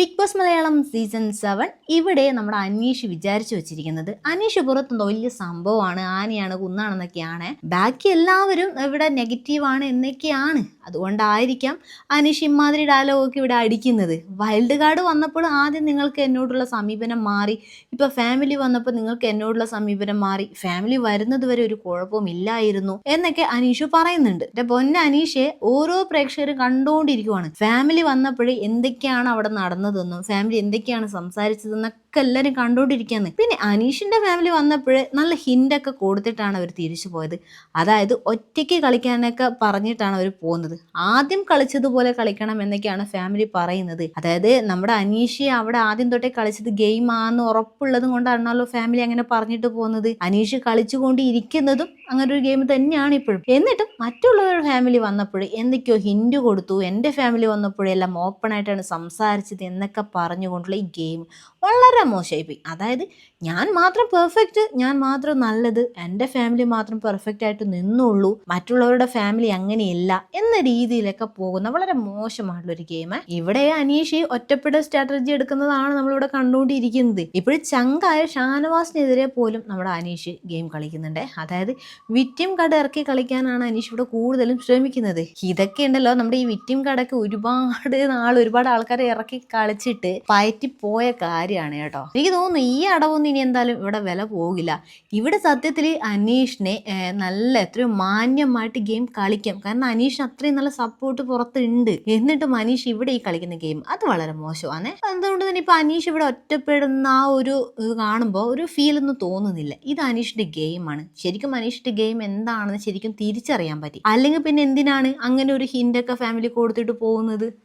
Big Boss Malayalam season seven ഇവിടെ നമ്മുടെ അനീഷ് വിചാരിച്ചു വെച്ചിരിക്കുന്നത്. അനീഷ് പുറത്തുനിന്ന് വലിയ സംഭവമാണ്. ആനയാണ് കുന്നാണെന്നൊക്കെയാണ്. ബാക്കി എല്ലാവരും ഇവിടെ നെഗറ്റീവാണ് എന്നൊക്കെയാണ്. അതുകൊണ്ടായിരിക്കാം അനീഷ് ഇമാതിരി ഡയലോഗൊക്കെ ഇവിടെ അടിക്കുന്നത്. വൈൽഡ് കാർഡ് വന്നപ്പോൾ ആദ്യം നിങ്ങൾക്ക് എന്നോടുള്ള സമീപനം മാറി. ഇപ്പോൾ ഫാമിലി വന്നപ്പോൾ നിങ്ങൾക്ക് എന്നോടുള്ള സമീപനം മാറി. ഫാമിലി വരുന്നത് വരെ ഒരു കുഴപ്പവും ഇല്ലായിരുന്നു എന്നൊക്കെ അനീഷ് പറയുന്നുണ്ട്. എന്റെ പൊന്ന അനീഷെ ഓരോ പ്രേക്ഷകരും കണ്ടുകൊണ്ടിരിക്കുവാണ് ഫാമിലി വന്നപ്പോഴേ എന്തൊക്കെയാണ് അവിടെ നടന്നതെന്നും ഫാമിലി എന്തൊക്കെയാണ് സംസാരിച്ചതെന്നൊക്കെ എല്ലാവരും കണ്ടുകൊണ്ടിരിക്കുകയാണ് പിന്നെ അനീഷിന്റെ ഫാമിലി വന്നപ്പോഴേ നല്ല ഹിന്റൊക്കെ കൊടുത്തിട്ടാണ് അവർ തിരിച്ചു പോയത്. അതായത് ഒറ്റയ്ക്ക് കളിക്കാനൊക്കെ പറഞ്ഞിട്ടാണ് അവർ പോകുന്നത്. ആദ്യം കളിച്ചതുപോലെ കളിക്കണം എന്നൊക്കെയാണ് ഫാമിലി പറയുന്നത്. അതായത് നമ്മുടെ അനീഷി അവിടെ ആദ്യം തൊട്ടേ കളിച്ചത് ഗെയിം ആണെന്ന് ഉറപ്പുള്ളത് കൊണ്ടാണല്ലോ ഫാമിലി അങ്ങനെ പറഞ്ഞിട്ട് പോകുന്നത്. അനീഷ് കളിച്ചുകൊണ്ടിരിക്കുന്നതും അങ്ങനെ ഒരു ഗെയിം തന്നെയാണ് ഇപ്പോഴും. എന്നിട്ടും മറ്റുള്ളവരുടെ ഫാമിലി വന്നപ്പോൾ എന്തൊക്കെയോ ഹിൻഡ് കൊടുത്തു. എന്റെ ഫാമിലി വന്നപ്പോഴെല്ലാം ഓപ്പൺ ആയിട്ടാണ് സംസാരിച്ചത് എന്നൊക്കെ പറഞ്ഞുകൊണ്ടുള്ള ഈ ഗെയിം വളരെ മോശമായിപ്പോയി അതായത് ഞാൻ മാത്രം പെർഫെക്റ്റ് ഞാൻ മാത്രം നല്ലത് എന്റെ ഫാമിലി മാത്രം പെർഫെക്റ്റ് ആയിട്ട് നിന്നുള്ളൂ മറ്റുള്ളവരുടെ ഫാമിലി അങ്ങനെയല്ല എന്ന രീതിയിലൊക്കെ പോകുന്ന വളരെ മോശമായിട്ടുള്ള ഒരു ഗെയിം ഇവിടെ അനീഷി ഒറ്റപ്പെട്ട സ്ട്രാറ്റജി എടുക്കുന്നതാണ് നമ്മളിവിടെ കണ്ടുകൊണ്ടിരിക്കുന്നത്. ഇപ്പോഴും ചങ്കായ ഷാനവാസിനെതിരെ പോലും നമ്മുടെ അനീഷ് ഗെയിം കളിക്കുന്നുണ്ട്. അതായത് വിറ്റിം കട ഇറക്കി കളിക്കാനാണ് അനീഷ് ഇവിടെ കൂടുതലും ശ്രമിക്കുന്നത്. ഇതൊക്കെ ഉണ്ടല്ലോ നമ്മുടെ ഈ വിറ്റിം കടക്ക് ഒരുപാട് നാൾ ഒരുപാട് ആൾക്കാരെ ഇറക്കി കളിച്ചിട്ട് പയറ്റി പോയ കാര്യമാണ് കേട്ടോ. എനിക്ക് തോന്നുന്നു ഈ അടവൊന്നും ഇനി എന്തായാലും ഇവിടെ വില പോകില്ല. ഇവിടെ സത്യത്തിൽ അനീഷിനെ നല്ല എത്രയോ മാന്യമായിട്ട് ഗെയിം കളിക്കാം. കാരണം അനീഷിന് അത്രയും നല്ല സപ്പോർട്ട് പുറത്തുണ്ട്. എന്നിട്ടും അനീഷ് ഇവിടെ ഈ കളിക്കുന്ന ഗെയിം അത് വളരെ മോശമാണ്. അതുകൊണ്ട് തന്നെ ഇപ്പൊ അനീഷ് ഇവിടെ ഒറ്റപ്പെടുന്ന ആ ഒരു ഇത് കാണുമ്പോൾ ഒരു ഫീൽ ഒന്നും തോന്നുന്നില്ല. ഇത് അനീഷിന്റെ ഗെയിമാണ് ശരിക്കും അനീഷിന്റെ ഗെയിം എന്താണെന്ന് ശരിക്കും തിരിച്ചറിയാൻ പറ്റി. അല്ലെങ്കിൽ പിന്നെ എന്തിനാണ് അങ്ങനെ ഒരു ഹിന്റൊക്കെ ഫാമിലി കൊടുത്തിട്ട് പോകുന്നത്?